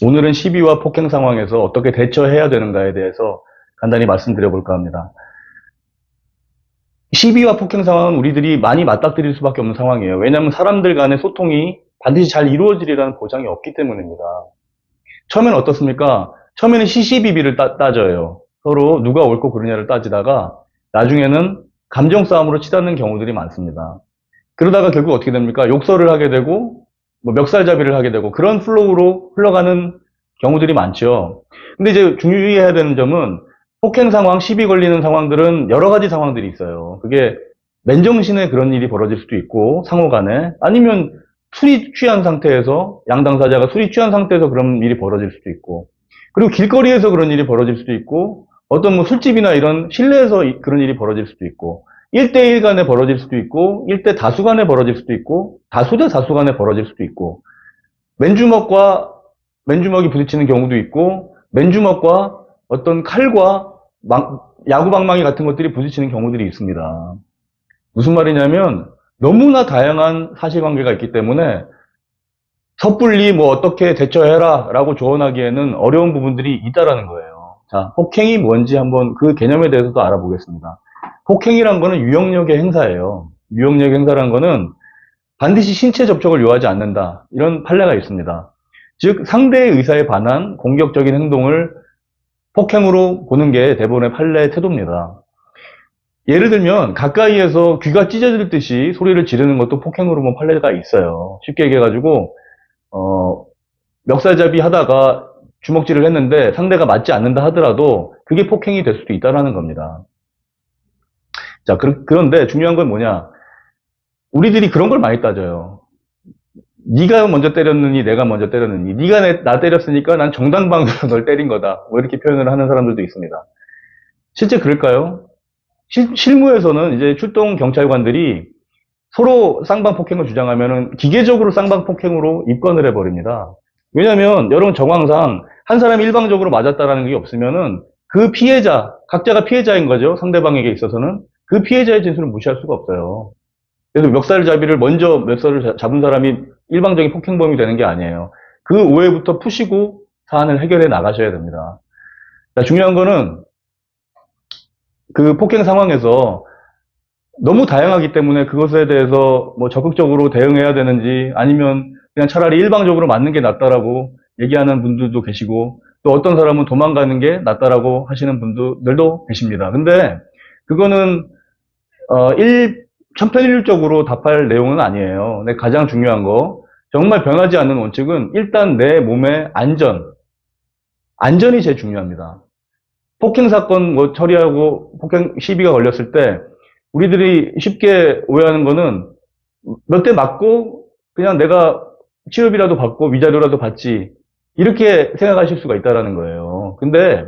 오늘은 시비와 폭행 상황에서 어떻게 대처해야 되는가에 대해서 간단히 말씀드려 볼까 합니다. 시비와 폭행 상황은 우리들이 많이 맞닥뜨릴 수밖에 없는 상황이에요. 왜냐하면 사람들 간의 소통이 반드시 잘 이루어지리라는 보장이 없기 때문입니다. 처음에는 어떻습니까? 처음에는 시시비비를 따, 따져요. 서로 누가 옳고 그르냐를 따지다가 나중에는 감정 싸움으로 치닫는 경우들이 많습니다. 그러다가 결국 어떻게 됩니까? 욕설을 하게 되고 뭐 멱살잡이를 하게 되고 그런 플로우로 흘러가는 경우들이 많죠. 근데 이제 주의해야 되는 점은 폭행 상황, 시비 걸리는 상황들은 여러 가지 상황들이 있어요. 그게 맨정신에 그런 일이 벌어질 수도 있고 상호 간에 아니면 술이 취한 상태에서 양 당사자가 술이 취한 상태에서 그런 일이 벌어질 수도 있고 그리고 길거리에서 그런 일이 벌어질 수도 있고 어떤 뭐 술집이나 이런 실내에서 이- 그런 일이 벌어질 수도 있고 1대1 간에 벌어질 수도 있고 1대 다수 간에 벌어질 수도 있고 다수 대 다수 간에 벌어질 수도 있고 맨주먹과 맨주먹이 부딪히는 경우도 있고 맨주먹과 어떤 칼과 망- 야구 방망이 같은 것들이 부딪히는 경우들이 있습니다. 무슨 말이냐면 너무나 다양한 사실관계가 있기 때문에 섣불리 뭐 어떻게 대처해라 라고 조언하기에는 어려운 부분들이 있다라는 거예요. 자, 폭행이 뭔지 한번 그 개념에 대해서도 알아보겠습니다. 폭행이란 거는 유형력의 행사예요. 유형력 행사란 거는 반드시 신체 접촉을 요하지 않는다. 이런 판례가 있습니다. 즉, 상대의 의사에 반한 공격적인 행동을 폭행으로 보는 게 대부분의 판례의 태도입니다. 예를 들면 가까이에서 귀가 찢어질 듯이 소리를 지르는 것도 폭행으로 본 판례가 있어요. 쉽게 얘기해가지고 어, 멱살잡이 하다가 주먹질을 했는데 상대가 맞지 않는다 하더라도 그게 폭행이 될 수도 있다라는 겁니다. 자, 그, 그런데 중요한 건 뭐냐? 우리들이 그런 걸 많이 따져요. 네가 먼저 때렸느니 내가 먼저 때렸느니 네가 내- 나 때렸으니까 난 정당방위로 널 때린 거다. 뭐 이렇게 표현을 하는 사람들도 있습니다. 실제 그럴까요? 실, 실무에서는 이제 출동 경찰관들이 서로 쌍방 폭행을 주장하면은 기계적으로 쌍방 폭행으로 입건을 해버립니다. 왜냐하면 여러분 정황상 한 사람이 일방적으로 맞았다라는 게 없으면은 그 피해자 각자가 피해자인 거죠 상대방에게 있어서는 그 피해자의 진술을 무시할 수가 없어요. 그래서 멱살잡이를 먼저 멱살을 잡- 잡은 사람이 일방적인 폭행범이 되는 게 아니에요. 그 오해부터 푸시고 사안을 해결해 나가셔야 됩니다. 자, 중요한 거는 그 폭행 상황에서 너무 다양하기 때문에 그것에 대해서 뭐 적극적으로 대응해야 되는지 아니면 그냥 차라리 일방적으로 맞는 게 낫다라고 얘기하는 분들도 계시고 또 어떤 사람은 도망가는 게 낫다라고 하시는 분들도 계십니다. 근데 그거는 어, 일, 천편일률적으로 답할 내용은 아니에요. 근데 가장 중요한 거 정말 변하지 않는 원칙은 일단 내 몸의 안전, 안전이 제일 중요합니다. 폭행 사건 뭐 처리하고 폭행 시비가 걸렸을 때 우리들이 쉽게 오해하는 거는 몇 대 맞고 그냥 내가 치료비라도 받고 위자료라도 받지 이렇게 생각하실 수가 있다라는 거예요. 근데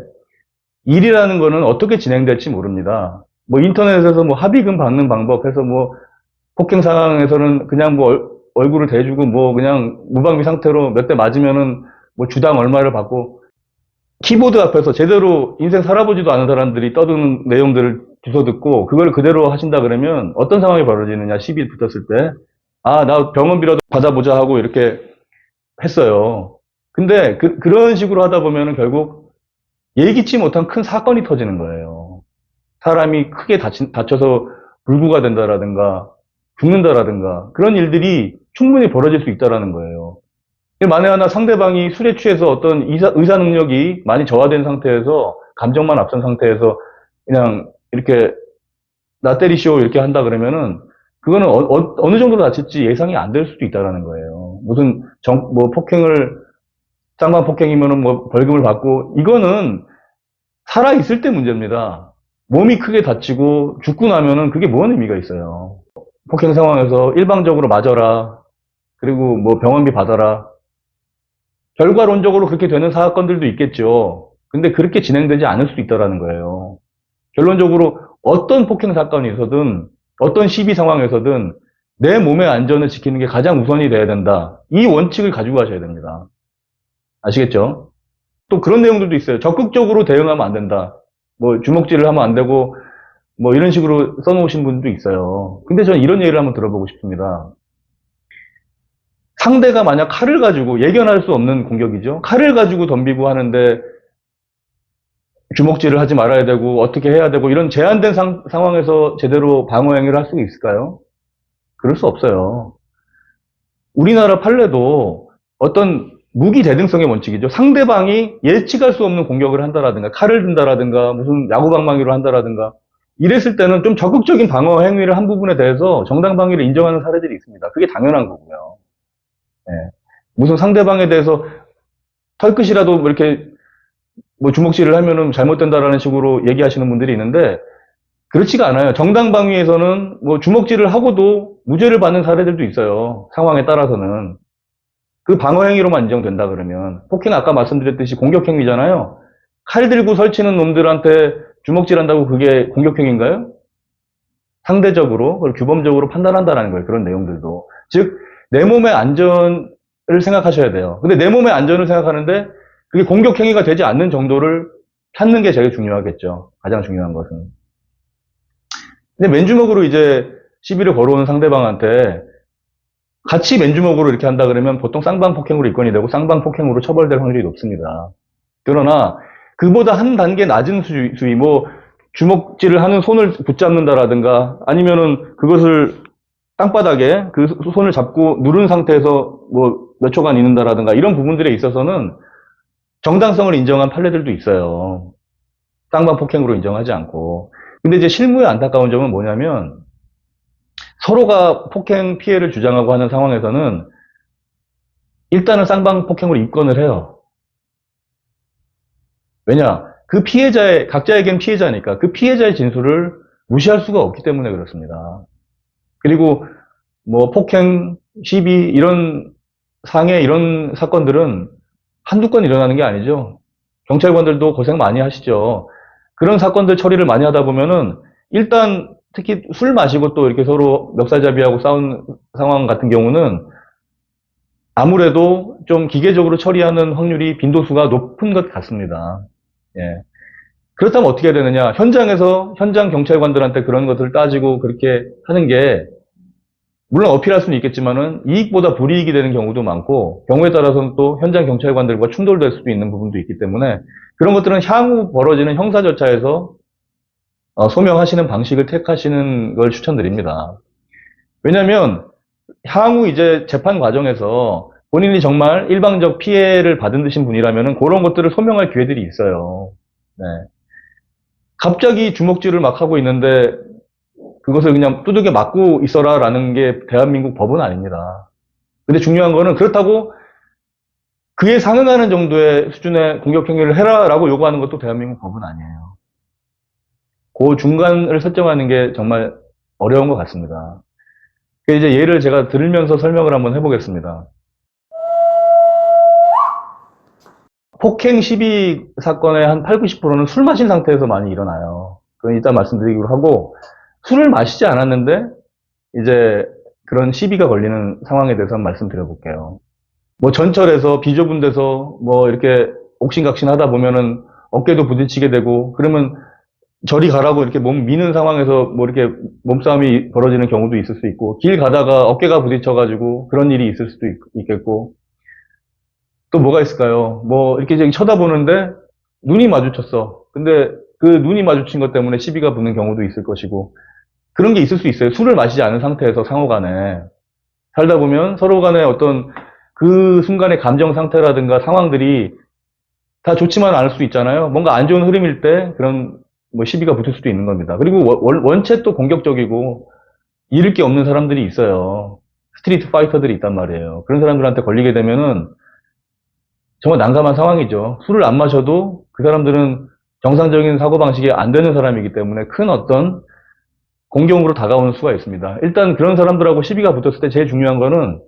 일이라는 거는 어떻게 진행될지 모릅니다. 뭐 인터넷에서 뭐 합의금 받는 방법 해서 뭐 폭행 상황에서는 그냥 뭐 얼- 얼굴을 대주고 뭐 그냥 무방비 상태로 몇 대 맞으면은 뭐 주당 얼마를 받고 키보드 앞에서 제대로 인생 살아보지도 않은 사람들이 떠드는 내용들을 주워 듣고 그걸 그대로 하신다 그러면 어떤 상황이 벌어지느냐 시비 붙었을 때 아 나 병원비라도 받아보자 하고 이렇게 했어요. 근데 그, 그런 식으로 하다 보면은 결국 예기치 못한 큰 사건이 터지는 거예요. 사람이 크게 다치, 다쳐서 불구가 된다라든가 죽는다라든가 그런 일들이 충분히 벌어질 수 있다라는 거예요. 만에 하나 상대방이 술에 취해서 어떤 의사, 의사 능력이 많이 저하된 상태에서 감정만 앞선 상태에서 그냥 이렇게 나 때리시오 이렇게 한다 그러면은 그거는 어, 느 정도로 다칠지 예상이 안 될 수도 있다라는 거예요. 무슨 정, 뭐 폭행을 쌍방 폭행이면은 뭐 벌금을 받고 이거는 살아 있을 때 문제입니다. 몸이 크게 다치고 죽고 나면은 그게 뭔 의미가 있어요. 폭행 상황에서 일방적으로 맞아라. 그리고 뭐 병원비 받아라. 결과론적으로 그렇게 되는 사건들도 있겠죠. 근데 그렇게 진행되지 않을 수도 있다라는 거예요. 결론적으로 어떤 폭행 사건이 있어든 어떤 시비 상황에서든 내 몸의 안전을 지키는 게 가장 우선이 돼야 된다. 이 원칙을 가지고 가셔야 됩니다. 아시겠죠? 또 그런 내용들도 있어요. 적극적으로 대응하면 안 된다. 뭐 주먹질을 하면 안 되고 뭐 이런 식으로 써놓으신 분도 있어요. 근데 저는 이런 얘기를 한번 들어보고 싶습니다. 상대가 만약 칼을 가지고 예견할 수 없는 공격이죠. 칼을 가지고 덤비고 하는데 주먹질을 하지 말아야 되고 어떻게 해야 되고 이런 제한된 상, 상황에서 제대로 방어 행위를 할 수 있을까요? 그럴 수 없어요. 우리나라 판례도 어떤 무기 대등성의 원칙이죠. 상대방이 예측할 수 없는 공격을 한다라든가 칼을 든다라든가 무슨 야구 방망이로 한다라든가 이랬을 때는 좀 적극적인 방어 행위를 한 부분에 대해서 정당 방위를 인정하는 사례들이 있습니다. 그게 당연한 거고요. 예. 무슨 상대방에 대해서 털끝이라도 뭐 이렇게 뭐 주먹질을 하면은 잘못된다라는 식으로 얘기하시는 분들이 있는데 그렇지가 않아요. 정당 방위에서는 뭐 주먹질을 하고도 무죄를 받는 사례들도 있어요. 상황에 따라서는. 그 방어 행위로만 인정된다 그러면 폭행 아까 말씀드렸듯이 공격 행위잖아요. 칼 들고 설치는 놈들한테 주먹질한다고 그게 공격 행위인가요? 상대적으로 그걸 규범적으로 판단한다라는 거예요. 그런 내용들도. 즉 내 몸의 안전을 생각하셔야 돼요. 근데 내 몸의 안전을 생각하는데 그게 공격 행위가 되지 않는 정도를 찾는 게 제일 중요하겠죠. 가장 중요한 것은. 근데 맨주먹으로 이제 시비를 걸어오는 상대방한테 같이 맨주먹으로 이렇게 한다 그러면 보통 쌍방 폭행으로 입건이 되고 쌍방 폭행으로 처벌될 확률이 높습니다. 그러나 그보다 한 단계 낮은 수위, 뭐 주먹질을 하는 손을 붙잡는다라든가 아니면은 그것을 땅바닥에 그 손을 잡고 누른 상태에서 뭐 몇 초간 있는다라든가 이런 부분들에 있어서는 정당성을 인정한 판례들도 있어요. 쌍방 폭행으로 인정하지 않고. 근데 이제 실무의 안타까운 점은 뭐냐면 서로가 폭행 피해를 주장하고 하는 상황에서는 일단은 쌍방 폭행으로 입건을 해요. 왜냐? 그 피해자의, 각자에겐 피해자니까 그 피해자의 진술을 무시할 수가 없기 때문에 그렇습니다. 그리고 뭐 폭행, 시비, 이런 상해, 이런 사건들은 한두 건 일어나는 게 아니죠. 경찰관들도 고생 많이 하시죠. 그런 사건들 처리를 많이 하다 보면은 일단 특히 술 마시고 또 이렇게 서로 멱살잡이하고 싸운 상황 같은 경우는 아무래도 좀 기계적으로 처리하는 확률이 빈도수가 높은 것 같습니다. 예. 그렇다면 어떻게 해야 되느냐? 현장에서 현장 경찰관들한테 그런 것을 따지고 그렇게 하는 게 물론 어필할 수는 있겠지만은 이익보다 불이익이 되는 경우도 많고 경우에 따라서는 또 현장 경찰관들과 충돌될 수도 있는 부분도 있기 때문에 그런 것들은 향후 벌어지는 형사 절차에서 어, 소명하시는 방식을 택하시는 걸 추천드립니다. 왜냐하면 향후 이제 재판 과정에서 본인이 정말 일방적 피해를 받은 듯인 분이라면 그런 것들을 소명할 기회들이 있어요. 네. 갑자기 주먹질을 막 하고 있는데 그것을 그냥 두들겨 맞고 있어라라는 게 대한민국 법은 아닙니다. 근데 중요한 거는 그렇다고 그에 상응하는 정도의 수준의 공격 행위를 해라라고 요구하는 것도 대한민국 법은 아니에요. 그 중간을 설정하는 게 정말 어려운 것 같습니다. 그 이제 예를 제가 들으면서 설명을 한번 해보겠습니다. 폭행 시비 사건의 한 8, 90%는 술 마신 상태에서 많이 일어나요. 그건 이따 말씀드리기로 하고, 술을 마시지 않았는데, 이제 그런 시비가 걸리는 상황에 대해서 한번 말씀드려볼게요. 뭐 전철에서 비좁은 데서 뭐 이렇게 옥신각신 하다 보면은 어깨도 부딪히게 되고, 그러면 저리 가라고 이렇게 몸 미는 상황에서 뭐 이렇게 몸싸움이 벌어지는 경우도 있을 수 있고, 길 가다가 어깨가 부딪혀가지고 그런 일이 있을 수도 있, 겠고또 뭐가 있을까요? 뭐 이렇게 저기 쳐다보는데 눈이 마주쳤어. 근데 그 눈이 마주친 것 때문에 시비가 붙는 경우도 있을 것이고, 그런 게 있을 수 있어요. 술을 마시지 않은 상태에서 상호 간에. 살다 보면 서로 간에 어떤 그 순간의 감정 상태라든가 상황들이 다 좋지만 않을 수 있잖아요. 뭔가 안 좋은 흐름일 때 그런 뭐 시비가 붙을 수도 있는 겁니다. 그리고 원- 원체 또 공격적이고 잃을 게 없는 사람들이 있어요. 스트리트 파이터들이 있단 말이에요. 그런 사람들한테 걸리게 되면은 정말 난감한 상황이죠. 술을 안 마셔도 그 사람들은 정상적인 사고방식이 안 되는 사람이기 때문에 큰 어떤 공경으로 다가오는 수가 있습니다. 일단 그런 사람들하고 시비가 붙었을 때 제일 중요한 거는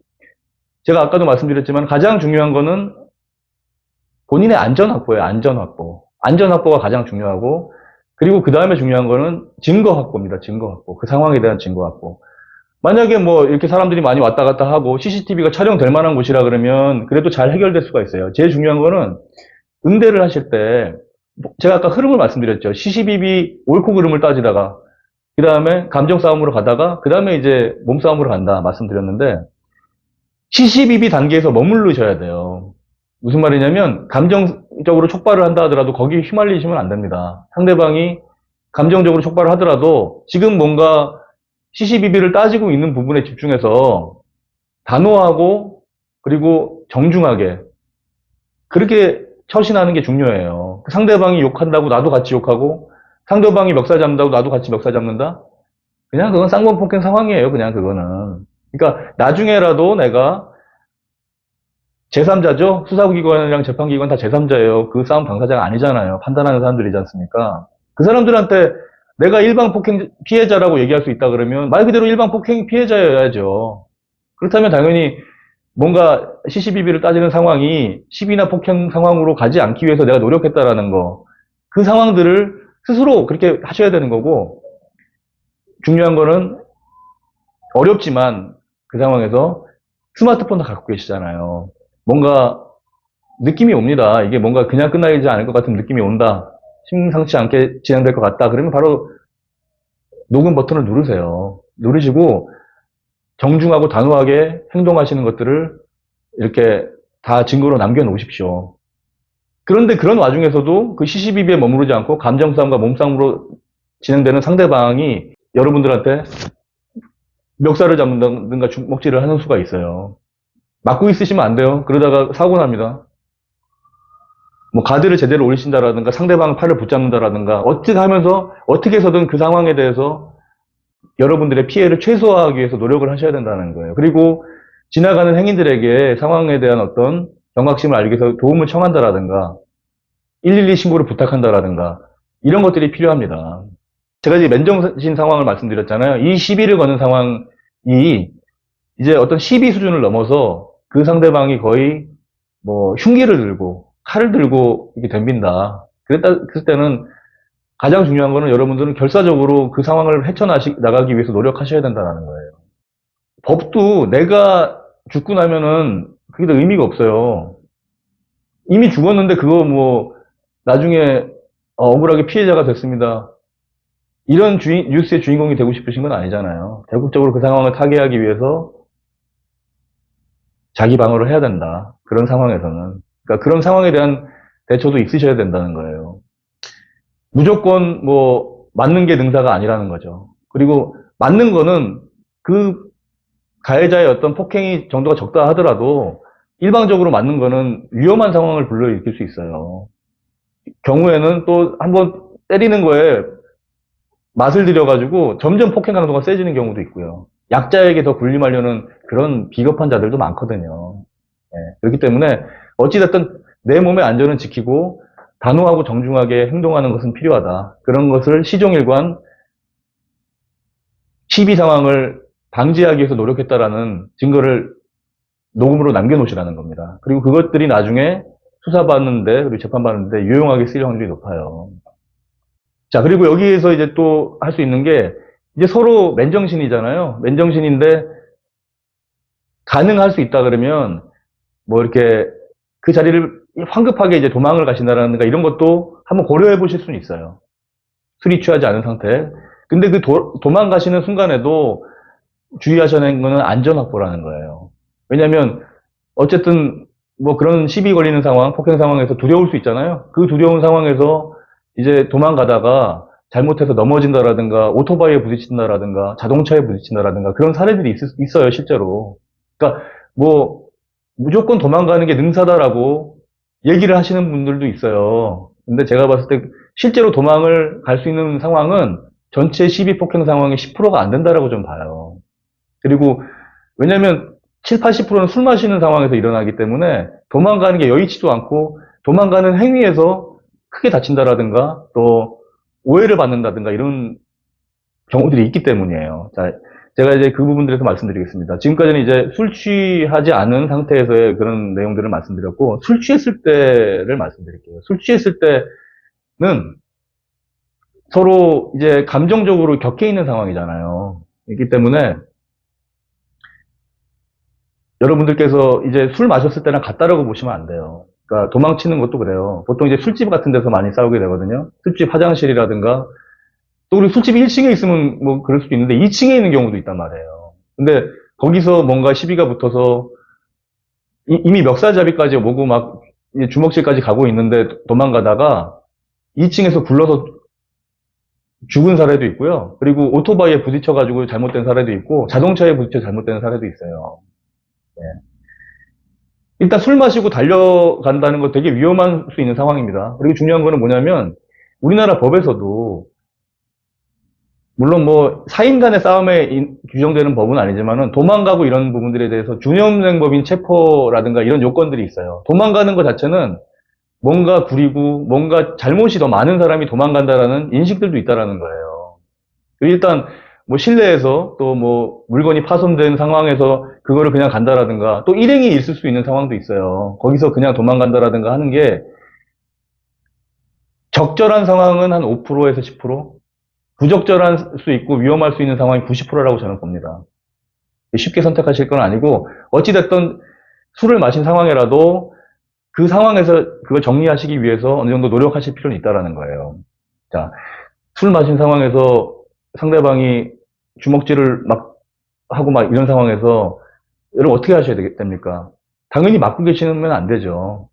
제가 아까도 말씀드렸지만 가장 중요한 거는 본인의 안전 확보예요. 안전 확보. 안전 확보가 가장 중요하고 그리고 그 다음에 중요한 거는 증거 확보입니다. 증거 확보. 그 상황에 대한 증거 확보. 만약에 뭐 이렇게 사람들이 많이 왔다 갔다 하고 CCTV가 촬영될 만한 곳이라 그러면 그래도 잘 해결될 수가 있어요. 제일 중요한 거는 응대를 하실 때 제가 아까 흐름을 말씀드렸죠. CCTV 옳고 그름을 따지다가 그 다음에 감정 싸움으로 가다가 그 다음에 이제 몸 싸움으로 간다 말씀드렸는데 CCBB 단계에서 머무르셔야 돼요. 무슨 말이냐면 감정적으로 촉발을 한다 하더라도 거기에 휘말리시면 안 됩니다. 상대방이 감정적으로 촉발을 하더라도 지금 뭔가 CCBB를 따지고 있는 부분에 집중해서 단호하고 그리고 정중하게 그렇게 처신하는 게 중요해요. 상대방이 욕한다고 나도 같이 욕하고 상대방이 멱살 잡는다고 나도 같이 멱살 잡는다? 그냥 그건 쌍방폭행 상황이에요. 그냥 그거는. 그러니까 나중에라도 내가 제3자죠? 수사기관이랑 재판기관 다 제3자예요. 그 싸움 당사자가 아니잖아요. 판단하는 사람들이지 않습니까? 그 사람들한테 내가 일방폭행 피해자라고 얘기할 수 있다 그러면 말 그대로 일방폭행 피해자여야죠. 그렇다면 당연히 뭔가 CCBB를 따지는 상황이 시비나 폭행 상황으로 가지 않기 위해서 내가 노력했다라는 거. 그 상황들을 스스로 그렇게 하셔야 되는 거고, 중요한 거는 어렵지만 그 상황에서 스마트폰도 갖고 계시잖아요. 뭔가 느낌이 옵니다. 이게 뭔가 그냥 끝나지 않을 것 같은 느낌이 온다. 심상치 않게 진행될 것 같다. 그러면 바로 녹음 버튼을 누르세요. 누르시고 정중하고 단호하게 행동하시는 것들을 이렇게 다 증거로 남겨 놓으십시오. 그런데 그런 와중에서도 그 CCBB에 머무르지 않고 감정싸움과 몸싸움으로 진행되는 상대방이 여러분들한테 멱살을 잡는다든가 주먹질을 하는 수가 있어요. 맞고 있으시면 안 돼요. 그러다가 사고 납니다. 뭐 가드를 제대로 올리신다라든가 상대방 팔을 붙잡는다라든가 어떻게 하면서 어떻게 해서든 그 상황에 대해서 여러분들의 피해를 최소화하기 위해서 노력을 하셔야 된다는 거예요. 그리고 지나가는 행인들에게 상황에 대한 어떤 경각심을 알기 위해서 도움을 청한다라든가 112 신고를 부탁한다라든가 이런 것들이 필요합니다. 제가 이제 맨정신 상황을 말씀드렸잖아요. 이 시비를 거는 상황이 이제 어떤 시비 수준을 넘어서 그 상대방이 거의 뭐 흉기를 들고 칼을 들고 이렇게 덤빈다. 그랬다, 그럴 때는 가장 중요한 거는 여러분들은 결사적으로 그 상황을 헤쳐나가기 위해서 노력하셔야 된다는 거예요. 법도 내가 죽고 나면은 그게 더 의미가 없어요. 이미 죽었는데 그거 뭐 나중에 어, 억울하게 피해자가 됐습니다. 이런 주인, 뉴스의 주인공이 되고 싶으신 건 아니잖아요. 대국적으로 그 상황을 타개하기 위해서 자기 방어를 해야 된다. 그런 상황에서는. 그러니까 그런 상황에 대한 대처도 있으셔야 된다는 거예요. 무조건 뭐 맞는 게 능사가 아니라는 거죠. 그리고 맞는 거는 그 가해자의 어떤 폭행이 정도가 적다 하더라도 일방적으로 맞는 거는 위험한 상황을 불러일으킬 수 있어요. 경우에는 또 한번 때리는 거에 맛을 들여가지고 점점 폭행 강도가 세지는 경우도 있고요. 약자에게 더 군림하려는 그런 비겁한 자들도 많거든요. 예, 그렇기 때문에 어찌됐든 내 몸의 안전은 지키고 단호하고 정중하게 행동하는 것은 필요하다. 그런 것을 시종일관 시비 상황을 방지하기 위해서 노력했다라는 증거를 녹음으로 남겨놓으시라는 겁니다. 그리고 그것들이 나중에 수사받는데 그리고 재판받는데 유용하게 쓰일 확률이 높아요. 자 그리고 여기에서 이제 또 할 수 있는 게 이제 서로 맨정신이잖아요. 맨정신인데 가능할 수 있다 그러면 뭐 이렇게 그 자리를 황급하게 이제 도망을 가신다라든가 이런 것도 한번 고려해 보실 수는 있어요. 술이 취하지 않은 상태. 근데 그 도, 도망가시는 순간에도 주의하셔야 하는 거는 안전 확보라는 거예요. 왜냐면 어쨌든 뭐 그런 시비 걸리는 상황, 폭행 상황에서 두려울 수 있잖아요. 그 두려운 상황에서 이제 도망가다가 잘못해서 넘어진다라든가 오토바이에 부딪힌다라든가 자동차에 부딪힌다라든가 그런 사례들이 있, 어요 실제로. 그러니까 뭐 무조건 도망가는 게 능사다라고 얘기를 하시는 분들도 있어요. 근데 제가 봤을 때 실제로 도망을 갈 수 있는 상황은 전체 시비 폭행 상황의 10%가 안 된다라고 좀 봐요. 그리고 왜냐면 7, 80%는 술 마시는 상황에서 일어나기 때문에 도망가는 게 여의치도 않고 도망가는 행위에서 크게 다친다라든가 또 오해를 받는다든가 이런 경우들이 있기 때문이에요. 자, 제가 이제 그 부분들에서 말씀드리겠습니다. 지금까지는 이제 술 취하지 않은 상태에서의 그런 내용들을 말씀드렸고, 술 취했을 때를 말씀드릴게요. 술 취했을 때는 서로 이제 감정적으로 격해 있는 상황이잖아요. 있기 때문에 여러분들께서 이제 술 마셨을 때랑 같다라고 보시면 안 돼요. 그러니까 도망치는 것도 그래요. 보통 이제 술집 같은 데서 많이 싸우게 되거든요. 술집 화장실이라든가 또 우리 술집 1층에 있으면 뭐 그럴 수도 있는데 2층에 있는 경우도 있단 말이에요. 근데 거기서 뭔가 시비가 붙어서 이- 이미 멱살잡이까지 오고 막 주먹질까지 가고 있는데 도망가다가 2층에서 굴러서 죽은 사례도 있고요. 그리고 오토바이에 부딪혀가지고 잘못된 사례도 있고 자동차에 부딪혀 잘못된 사례도 있어요. 네. 일단 술 마시고 달려간다는 거 되게 위험할 수 있는 상황입니다. 그리고 중요한 거는 뭐냐면 우리나라 법에서도 물론 뭐 사인 간의 싸움에 인- 규정되는 법은 아니지만은 도망가고 이런 부분들에 대해서 준용행법인 체포라든가 이런 요건들이 있어요. 도망가는 것 자체는 뭔가 구리고 뭔가 잘못이 더 많은 사람이 도망간다라는 인식들도 있다라는 거예요. 일단 뭐 실내에서 또 뭐 물건이 파손된 상황에서 그거를 그냥 간다라든가 또 일행이 있을 수 있는 상황도 있어요. 거기서 그냥 도망간다라든가 하는 게 적절한 상황은 한 5%에서 10%, 부적절할 수 있고 위험할 수 있는 상황이 90%라고 저는 봅니다. 쉽게 선택하실 건 아니고 어찌됐든 술을 마신 상황이라도 그 상황에서 그걸 정리하시기 위해서 어느 정도 노력하실 필요는 있다라는 거예요. 자, 술 마신 상황에서 상대방이 주먹질을 막 하고 막 이런 상황에서 여러분 어떻게 하셔야 되겠- 됩니까? 당연히 맞고 계시면 안 되죠.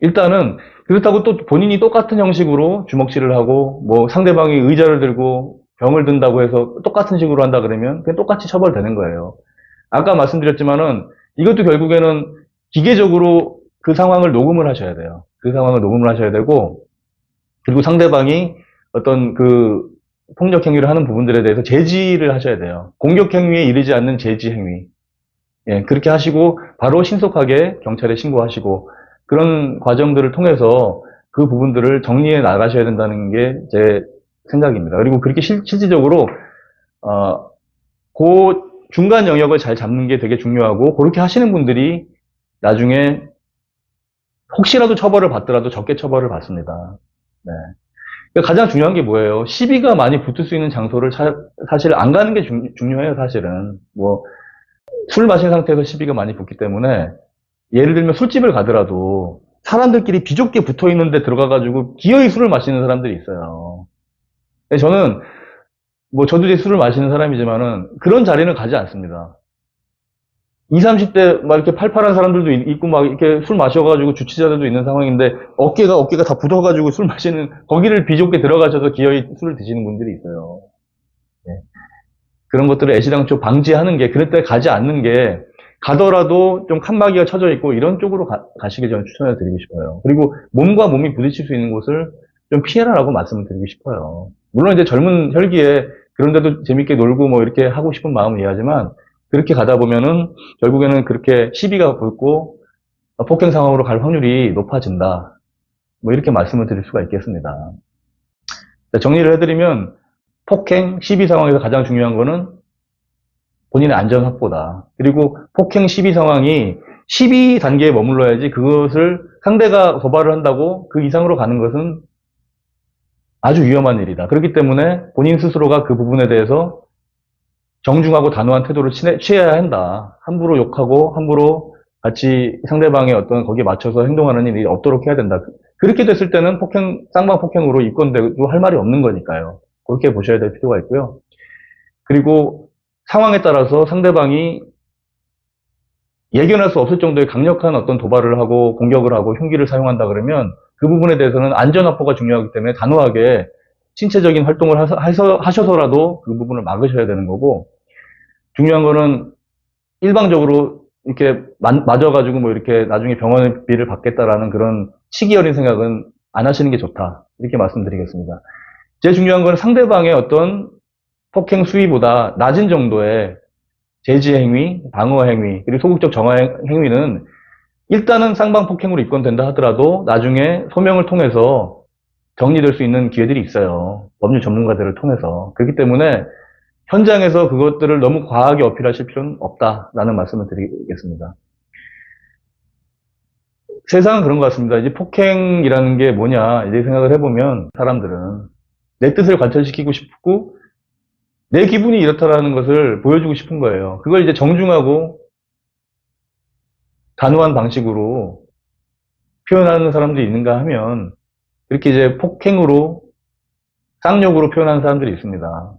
일단은 그렇다고 또 본인이 똑같은 형식으로 주먹질을 하고 뭐 상대방이 의자를 들고 병을 든다고 해서 똑같은 식으로 한다 그러면 그냥 똑같이 처벌되는 거예요. 아까 말씀드렸지만은 이것도 결국에는 기계적으로 그 상황을 녹음을 하셔야 돼요. 그 상황을 녹음을 하셔야 되고 그리고 상대방이 어떤 그 폭력 행위를 하는 부분들에 대해서 제지를 하셔야 돼요. 공격 행위에 이르지 않는 제지 행위. 예, 그렇게 하시고 바로 신속하게 경찰에 신고하시고 그런 과정들을 통해서 그 부분들을 정리해 나가셔야 된다는 게 제 생각입니다. 그리고 그렇게 실, 실질적으로 어, 그 중간 영역을 잘 잡는 게 되게 중요하고 그렇게 하시는 분들이 나중에 혹시라도 처벌을 받더라도 적게 처벌을 받습니다. 네. 그러니까 가장 중요한 게 뭐예요? 시비가 많이 붙을 수 있는 장소를 차- 사실 안 가는 게 중, 중요해요, 사실은. 뭐, 술 마신 상태에서 시비가 많이 붙기 때문에, 예를 들면 술집을 가더라도, 사람들끼리 비좁게 붙어 있는데 들어가가지고 기어이 술을 마시는 사람들이 있어요. 저는, 뭐, 저도 이제 술을 마시는 사람이지만은, 그런 자리는 가지 않습니다. 20, 30대 막 이렇게 팔팔한 사람들도 있- 있고 막 이렇게 술 마셔가지고 주치자들도 있는 상황인데 어깨가 어깨가 다 붙어가지고 술 마시는 거기를 비좁게 들어가셔서 기어이 술을 드시는 분들이 있어요. 네. 그런 것들을 애시당초 방지하는 게 그럴 때 가지 않는 게 가더라도 좀 칸막이가 쳐져 있고 이런 쪽으로 가, 시길 저는 추천을 드리고 싶어요. 그리고 몸과 몸이 부딪힐 수 있는 곳을 좀 피해라라고 말씀을 드리고 싶어요. 물론 이제 젊은 혈기에 그런데도 재밌게 놀고 뭐 이렇게 하고 싶은 마음은 이해하지만 그렇게 가다 보면은 결국에는 그렇게 시비가 붙고 폭행 상황으로 갈 확률이 높아진다. 뭐 이렇게 말씀을 드릴 수가 있겠습니다. 자, 정리를 해드리면 폭행, 시비 상황에서 가장 중요한 거는 본인의 안전 확보다. 그리고 폭행, 시비 상황이 시비 단계에 머물러야지 그것을 상대가 도발을 한다고 그 이상으로 가는 것은 아주 위험한 일이다. 그렇기 때문에 본인 스스로가 그 부분에 대해서 정중하고 단호한 태도를 취해- 취해야 한다. 함부로 욕하고 함부로 같이 상대방의 어떤 거기에 맞춰서 행동하는 일이 없도록 해야 된다. 그렇게 됐을 때는 폭행, 쌍방 폭행으로 입건돼도 할 말이 없는 거니까요. 그렇게 보셔야 될 필요가 있고요. 그리고 상황에 따라서 상대방이 예견할 수 없을 정도의 강력한 어떤 도발을 하고 공격을 하고 흉기를 사용한다 그러면 그 부분에 대해서는 안전 확보가 중요하기 때문에 단호하게 신체적인 활동을 하서- 하셔서라도 그 부분을 막으셔야 되는 거고 중요한 거는 일방적으로 이렇게 만- 맞아가지고 뭐 이렇게 나중에 병원비를 받겠다라는 그런 시기 어린 생각은 안 하시는 게 좋다. 이렇게 말씀드리겠습니다. 제일 중요한 건 상대방의 어떤 폭행 수위보다 낮은 정도의 제지 행위, 방어 행위, 그리고 소극적 정화 행- 행위는 일단은 쌍방 폭행으로 입건된다 하더라도 나중에 소명을 통해서 정리될 수 있는 기회들이 있어요. 법률 전문가들을 통해서. 그렇기 때문에 현장에서 그것들을 너무 과하게 어필하실 필요는 없다라는 말씀을 드리겠습니다. 세상은 그런 것 같습니다. 이제 폭행이라는 게 뭐냐, 이제 생각을 해보면 사람들은 내 뜻을 관철시키고 싶고 내 기분이 이렇다라는 것을 보여주고 싶은 거예요. 그걸 이제 정중하고 단호한 방식으로 표현하는 사람들이 있는가 하면 이렇게 이제 폭행으로 쌍욕으로 표현하는 사람들이 있습니다.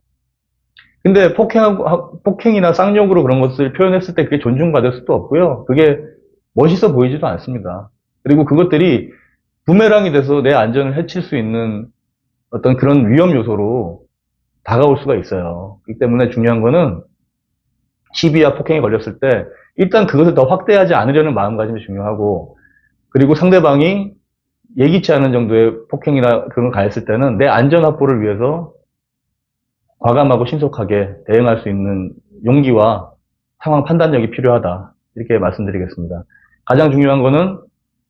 근데 폭행하고, 폭행이나 쌍욕으로 그런 것을 표현했을 때 그게 존중받을 수도 없고요. 그게 멋있어 보이지도 않습니다. 그리고 그것들이 부메랑이 돼서 내 안전을 해칠 수 있는 어떤 그런 위험 요소로 다가올 수가 있어요. 그렇기 때문에 중요한 거는 시비와 폭행에 걸렸을 때 일단 그것을 더 확대하지 않으려는 마음가짐이 중요하고 그리고 상대방이 예기치 않은 정도의 폭행이나 그런 걸 가했을 때는 내 안전 확보를 위해서 과감하고 신속하게 대응할 수 있는 용기와 상황 판단력이 필요하다. 이렇게 말씀드리겠습니다. 가장 중요한 거는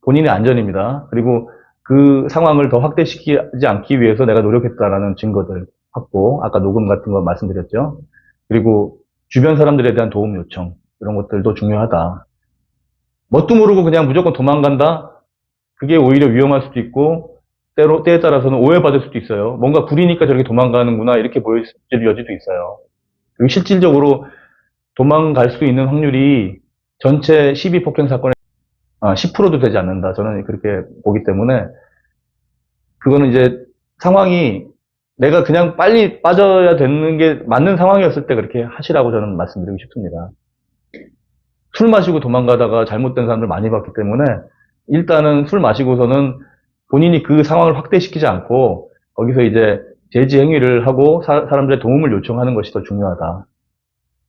본인의 안전입니다. 그리고 그 상황을 더 확대시키지 않기 위해서 내가 노력했다라는 증거들 확보, 아까 녹음 같은 거 말씀드렸죠. 그리고 주변 사람들에 대한 도움 요청, 이런 것들도 중요하다. 뭣도 모르고 그냥 무조건 도망간다? 그게 오히려 위험할 수도 있고, 때로, 때에 따라서는 오해받을 수도 있어요. 뭔가 구리니까 저렇게 도망가는구나, 이렇게 보일 여지도 있어요. 그리고 실질적으로 도망갈 수 있는 확률이 전체 12폭행 사건 의 10%도 되지 않는다. 저는 그렇게 보기 때문에, 그거는 이제 상황이 내가 그냥 빨리 빠져야 되는 게 맞는 상황이었을 때 그렇게 하시라고 저는 말씀드리고 싶습니다. 술 마시고 도망가다가 잘못된 사람들 많이 봤기 때문에 일단은 술 마시고서는 본인이 그 상황을 확대시키지 않고 거기서 이제 제지 행위를 하고 사, 사람들의 도움을 요청하는 것이 더 중요하다.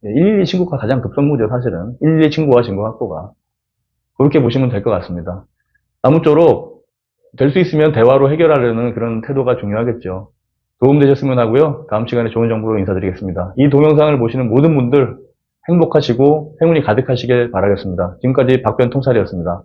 112 신고가 가장 급선무죠, 사실은. 112 신고와 신고 확보가. 그렇게 보시면 될 것 같습니다. 아무쪼록 될 수 있으면 대화로 해결하려는 그런 태도가 중요하겠죠. 도움되셨으면 하고요. 다음 시간에 좋은 정보로 인사드리겠습니다. 이 동영상을 보시는 모든 분들 행복하시고 행운이 가득하시길 바라겠습니다. 지금까지 박변 통찰이었습니다.